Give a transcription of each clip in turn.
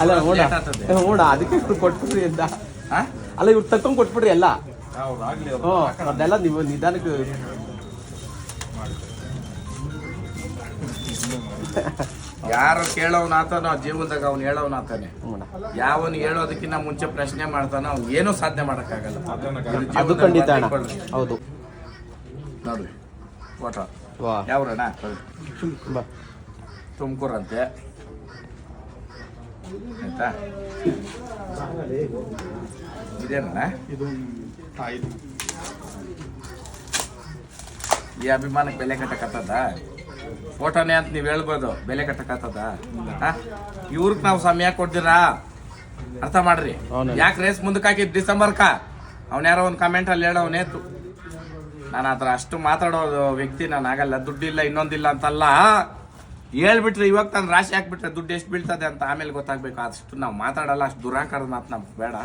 ಅಲ್ಲ ನೋಡ. ನೋಡ ಅದಕ್ಕೆ ಇವ್ರು ಕೊಟ್ಬಿಡ್ರಿ ಅಂತ ಹಾ? ಅಲ್ಲ ಇವ್ರು ತಕ್ಕೊಂಡ್ ಕೊಟ್ಬಿಡ್ರಿ ಎಲ್ಲ. ಹ್ಞೂ ಅದೆಲ್ಲ ನೀವು ನಿಧಾನಕ್ಕೆ ಯಾರು ಕೇಳೋನಾತನೋ ಜೀವನದಾಗ ಅವ್ನು ಹೇಳೋನ್ ಆತಾನೆ. ಯಾವನು ಹೇಳೋದಕ್ಕಿಂತ ಮುಂಚೆ ಪ್ರಶ್ನೆ ಮಾಡ್ತಾನೋ ಅವ್ನು ಏನೂ ಸಾಧನೆ ಮಾಡಕ್ಕಾಗಲ್ಲ. ಅದು ಖಂಡಿತ ಹೌದು. ವಾ. ಯಾವ್ರಣ್ಣ? ತುಮಕೂರಂತೆ ಆಯ್ತಾ? ಇದೇನಣ್ಣ? ಇದು ಈ ಅಭಿಮಾನಕ್ಕೆ ಬೆಲೆ ಕಟ್ಟಕತ್ತದ? ಫೋಟೋನೇ ಅಂತ ನೀವು ಹೇಳ್ಬೋದು ಬೆಲೆ ಕಟ್ಟಕತ್ತದ? ಇವ್ರಿಗೆ ನಾವು ಸಮಯ ಕೊಡ್ತೀರಾ ಅರ್ಥ ಮಾಡ್ರಿ. ಯಾಕೆ ರೇಸ್ ಮುಂದಕ್ಕೆ ಹಾಕಿದ್ ಡಿಸೆಂಬರ್ಕ? ಅವ್ನ ಯಾರೋ ಒಂದು ಕಮೆಂಟ್ ಅಲ್ಲಿ ಹೇಳೋನೇ ತು ನಾನು ಅದ್ರ ಅಷ್ಟು ಮಾತಾಡೋ ವ್ಯಕ್ತಿ ನಾನು ಆಗಲ್ಲ ದುಡ್ಡಿಲ್ಲ ಇನ್ನೊಂದಿಲ್ಲ ಅಂತಲ್ಲ. ಹೇಳ್ಬಿಟ್ರೆ ಇವಾಗ ತನ್ನ ರಾಶಿ ಹಾಕ್ಬಿಟ್ರೆ ದುಡ್ಡು ಎಷ್ಟು ಬೀಳ್ತದೆ ಅಂತ ಆಮೇಲೆ ಗೊತ್ತಾಗ್ಬೇಕು. ಅಷ್ಟು ನಾವು ಮಾತಾಡಲ್ಲ ಅಷ್ಟು ದುರಾಕಾರದ ಮಾತು ನಮ್ಗೆ ಬೇಡ.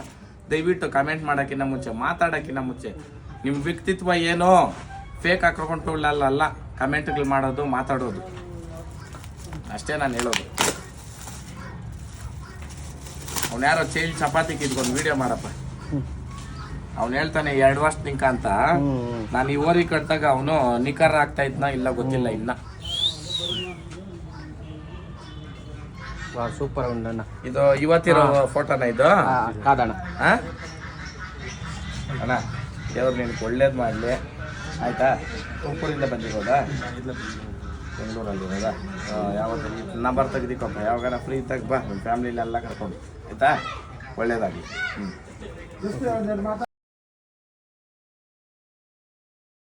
ದಯವಿಟ್ಟು ಕಮೆಂಟ್ ಮಾಡೋಕ್ಕಿಂತ ಮುಂಚೆ ಮಾತಾಡೋಕ್ಕಿಂತ ಮುಂಚೆ. ನಿಮ್ಮ ವ್ಯಕ್ತಿತ್ವ ಏನೋ ಫೇಕ್ ಹಾಕೊಂಡು ಅಲ್ಲ ಕಮೆಂಟ್ಗಳು ಮಾಡೋದು ಮಾತಾಡೋದು. ಅಷ್ಟೇ ನಾನು ಹೇಳೋದು. ಅವ್ನು ಯಾರೋ ಚೈಲ್ ಚಪಾತಿ ಕಿದ್ಕೊಂಡು ವಿಡಿಯೋ ಮಾಡಪ್ಪ. ಅವ್ನು ಹೇಳ್ತಾನೆ ಎರಡು ವರ್ಷ ನಿಂಕ ಅಂತ. ನಾನು ಈ ಓರಿ ಕಟ್ಟಿದಾಗ ಅವನು ನಿಖರ ಆಗ್ತಾ ಇದ್ನ ಇಲ್ಲ ಗೊತ್ತಿಲ್ಲ ಇನ್ನ. ಸೂಪರ್ ಉಂಡಣ್ಣ. ಇದು ಇವತ್ತಿರೋ ಫೋಟೋನ ಇದು? ಕಾದಣ್ಣ? ಅಣ್ಣ ದೇವ್ರು ನಿನ್ಗೆ ಒಳ್ಳೇದು ಮಾಡಲಿ. ಆಯ್ತಾ? ತುಮಕೂರಿಂದ ಬಂದಿರೋದಾ? ಬೆಂಗಳೂರಲ್ಲಿರೋದಾ? ಯಾವತ್ತು ನಂಬರ್ ತೆಗ್ದಿಕೊಪ್ಪ. ಯಾವಾಗ ಫ್ರೀ ತೆಗ್ ಬಾ ನಿಮ್ಮ ಫ್ಯಾಮ್ಲಿಲೆಲ್ಲ ಕರ್ಕೊಂಡು. ಆಯಿತಾ? ಒಳ್ಳೇದಾಗಲಿ. ಹ್ಞೂ